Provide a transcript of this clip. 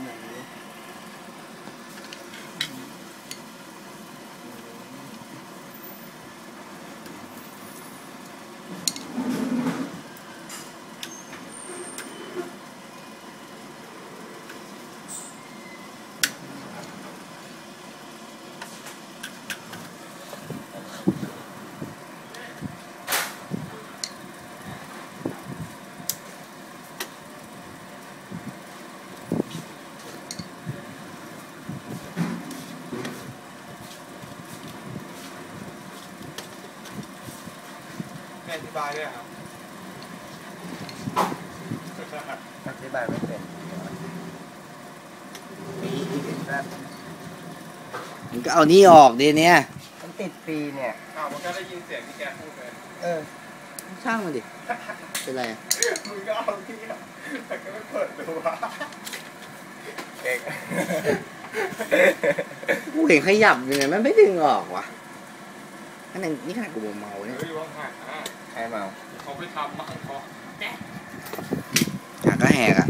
ไหนไม่อธิบายด้วยครับอธิบายไม่เป็นปีที่เป็นแรกมันก็เอานี่ออกดิเนี่ย มันติดปีเนี่ย อ้าวมันก็ได้ยินเสียงที่แกพูดเลยเออ ช่างมันดิ เป็นไรอะมึงก็เอาที่อะแต่ก็ไม่เปิดดูวะเก่งกูเห็นขยับอยู่เนี่ยมันไม่ดึงออกวะอันนั้นนี่ขนาดกูเมาๆเนี่ย เฮ้ยว่างห่างอะ ใครเมาเขาไปทำมั่งเขาหากก็แหกอะ